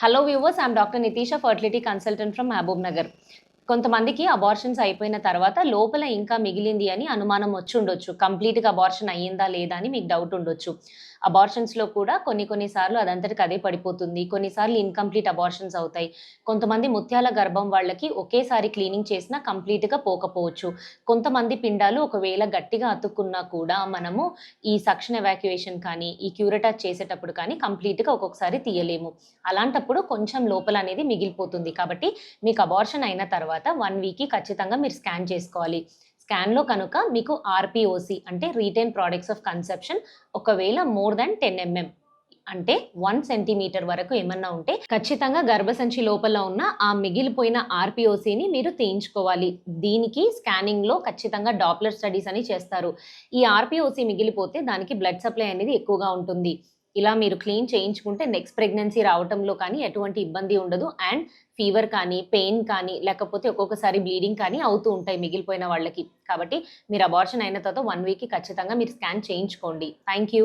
Hello viewers, I am Dr. Nitisha, fertility consultant from Mahabubnagar. కొంతమందికి abortions అయిపోయిన తర్వాత లోపల ఇంకా మిగిలింది అని అనుమానం వచ్చి ఉండొచ్చు. కంప్లీట్గా అబార్షన్ అయ్యిందా లేదా అని మీకు డౌట్ ఉండొచ్చు. అబార్షన్స్లో కూడా కొన్ని కొన్నిసార్లు అదంతటికి అదే పడిపోతుంది. కొన్నిసార్లు ఇన్కంప్లీట్ అబార్షన్స్ అవుతాయి. కొంతమంది ముత్యాల గర్భం వాళ్ళకి ఒకేసారి క్లీనింగ్ చేసినా కంప్లీట్గా పోకపోవచ్చు. కొంతమంది పిండాలు ఒకవేళ గట్టిగా అతుక్కున్నా కూడా మనము ఈ సక్షన్ ఎవాక్యుయేషన్ కానీ ఈ క్యూరటాచ్ చేసేటప్పుడు కానీ కంప్లీట్గా ఒక్కొక్కసారి తీయలేము. అలాంటప్పుడు కొంచెం లోపల అనేది మిగిలిపోతుంది. కాబట్టి మీకు అబార్షన్ అయిన తర్వాత తర్వాత వన్ వీక్కి ఖచ్చితంగా మీరు స్కాన్ చేసుకోవాలి. స్కాన్లో కనుక మీకు ఆర్పిఓసి అంటే రీటైన్ ప్రోడక్ట్స్ ఆఫ్ కన్సెప్షన్ ఒకవేళ మోర్ దాన్ టెన్ ఎంఎం అంటే వన్ సెంటీమీటర్ వరకు ఏమన్నా ఉంటే ఖచ్చితంగా గర్భసంచి లోపల ఉన్న ఆ మిగిలిపోయిన ఆర్పిఓసిని మీరు తీయించుకోవాలి. దీనికి స్కానింగ్లో ఖచ్చితంగా డాప్లర్ స్టడీస్ అని చేస్తారు. ఈ ఆర్పిఓసి మిగిలిపోతే దానికి బ్లడ్ సప్లై అనేది ఎక్కువగా ఉంటుంది. ఇలా మీరు క్లీన్ చేయించుకుంటే నెక్స్ట్ ప్రెగ్నెన్సీ రావటంలో కానీ ఎటువంటి ఇబ్బంది ఉండదు. అండ్ ఫీవర్ కానీ పెయిన్ కానీ లేకపోతే ఒక్కొక్కసారి బ్లీడింగ్ కానీ అవుతూ ఉంటాయి మిగిలిపోయిన వాళ్ళకి. కాబట్టి మీరు అబార్షన్ అయిన తర్వాత వన్ వీక్కి ఖచ్చితంగా మీరు స్కాన్ చేయించుకోండి. Thank you